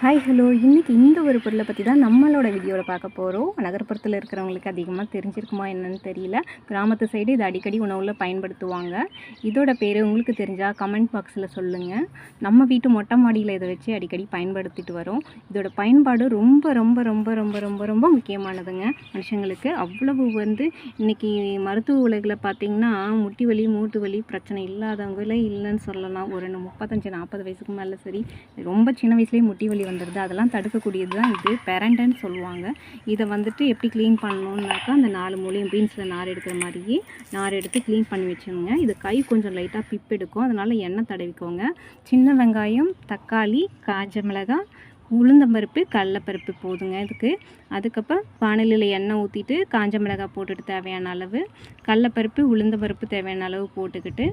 Hi hello இன்றைக்கி இந்த ஒரு பொருளை பற்றி தான் நம்மளோட வீடியோவில் பார்க்க போகிறோம் நகர்ப்புறத்தில் இருக்கிறவங்களுக்கு அதிகமாக தெரிஞ்சிருக்குமா என்னன்னு தெரியல. கிராமத்து சைடு இது அடிக்கடி உணவில் பயன்படுத்துவாங்க. இதோட பேர் உங்களுக்கு தெரிஞ்சால் கமெண்ட் பாக்ஸில் சொல்லுங்கள் நம்ம வீட்டு மொட்டை மாடியில் இதை வச்சு அடிக்கடி பயன்படுத்திட்டு வரோம். இதோட பயன்பாடு ரொம்ப ரொம்ப ரொம்ப ரொம்ப ரொம்ப ரொம்ப முக்கியமானதுங்க. மனுஷங்களுக்கு அவ்வளவு வந்து இன்றைக்கி மருத்துவ உலகில் பார்த்திங்கன்னா முட்டி வலி மூட்டு வலி பிரச்சனை இல்லாதவங்களே இல்லைன்னு சொல்லலாம். ஒரு முப்பத்தஞ்சு நாற்பது வயசுக்கு மேலே சரி ரொம்ப சின்ன வயசுலேயே முட்டி வலி வந்துடுது அதெல்லாம் தடுக்கக்கூடியது தான் இது. பெரண்டன்னு சொல்லுவாங்க. இதை வந்துட்டு எப்படி க்ளீன் பண்ணணுன்னாக்கா அந்த நாலு மூலையும் பீன்ஸில் நார் எடுக்கிற மாதிரியே நார் எடுத்து க்ளீன் பண்ணி வச்சுக்கோங்க இது கை கொஞ்சம் லைட்டாக பிப் எடுக்கும். அதனால் எண்ணெய் தடவிக்கோங்க. சின்ன வெங்காயம் தக்காளி காஞ்ச மிளகாய் உளுந்தம்பருப்பு கடலப்பருப்பு போதுங்க இதுக்கு. அதுக்கப்புறம் வானிலையில் எண்ணெய் ஊற்றிட்டு காஞ்ச மிளகாய் போட்டுட்டு தேவையான அளவு கடலப்பருப்பு உளுந்தம்பருப்பு தேவையான அளவு போட்டுக்கிட்டு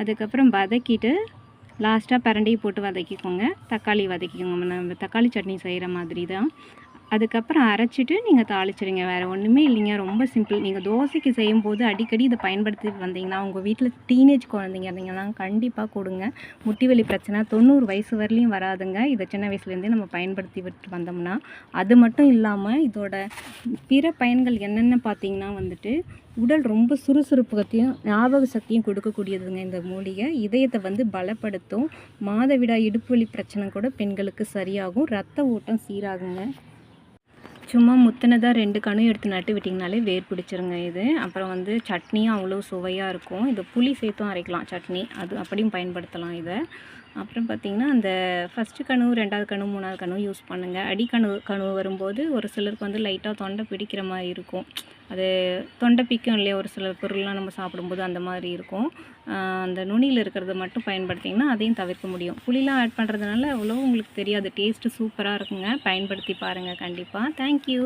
அதுக்கப்புறம் வதக்கிட்டு லாஸ்ட்டாக பிரண்டையை போட்டு வதக்கிக்கோங்க. தக்காளி வதக்கிக்கோங்க. நம்ம தக்காளி சட்னி செய்கிற மாதிரி தான். அதுக்கப்புறம் அரைச்சிட்டு நீங்கள் தாளிச்சிடுங்க வேறு ஒன்றுமே இல்லைங்க. ரொம்ப சிம்பிள். நீங்கள் தோசைக்கு செய்யும் போது அடிக்கடி இதை பயன்படுத்தி வந்தீங்கன்னா உங்கள் வீட்டில் டீனேஜ் குழந்தைங்க இருந்தீங்கன்னா கண்டிப்பாக கொடுங்க. முட்டி வலி பிரச்சனை. தொண்ணூறு வயசு வரலையும் வராதுங்க. இதை சின்ன வயசுலேருந்தே நம்ம பயன்படுத்தி விட்டு வந்தோம்னா அது மட்டும் இல்லாமல் இதோட பிற பயன்கள் என்னென்ன பார்த்தீங்கன்னா வந்துட்டு உடல் ரொம்ப சுறுசுறுப்புகத்தையும் ஞாபக சக்தியும் கொடுக்கக்கூடியதுங்க இந்த மூலிகை. இதயத்தை வந்து பலப்படுத்தும். மாதவிடா இடுப்பு வலி பிரச்சனை கூட பெண்களுக்கு சரியாகும். ரத்த ஓட்டம் சீராகுங்க. சும்மா முத்தினதாக ரெண்டு கணும் எடுத்து நட்டு விட்டிங்கனாலே வேர் பிடிச்சிருங்க இது. அப்புறம் வந்து சட்னியும் அவ்வளோ சுவையாக இருக்கும். இது புளி சேர்த்தும் அரைக்கலாம் சட்னி. அது அப்படியும் பயன்படுத்தலாம் இதை. அப்புறம் பார்த்திங்கன்னா அந்த ஃபஸ்ட்டு கணு ரெண்டாவது கணு மூணாவது கணு யூஸ் பண்ணுங்கள் அடிக்கனவு கனவு வரும்போது ஒரு சிலருக்கு வந்து லைட்டாக தொண்டை பிடிக்கிற மாதிரி இருக்கும். அது தொண்டை பிக்கும் இல்லையா ஒரு சில பொருள்லாம் நம்ம சாப்பிடும்போது அந்த மாதிரி இருக்கும். அந்த நுனியில் இருக்கிறத மட்டும் பயன்படுத்திங்கன்னா அதையும் தவிர்க்க முடியும். புளிலாம் ஆட் பண்ணுறதுனால அவ்வளோ உங்களுக்கு தெரியாது. டேஸ்ட்டு சூப்பராக இருக்குங்க. பயன்படுத்தி பாருங்கள் கண்டிப்பாக தேங்க்யூ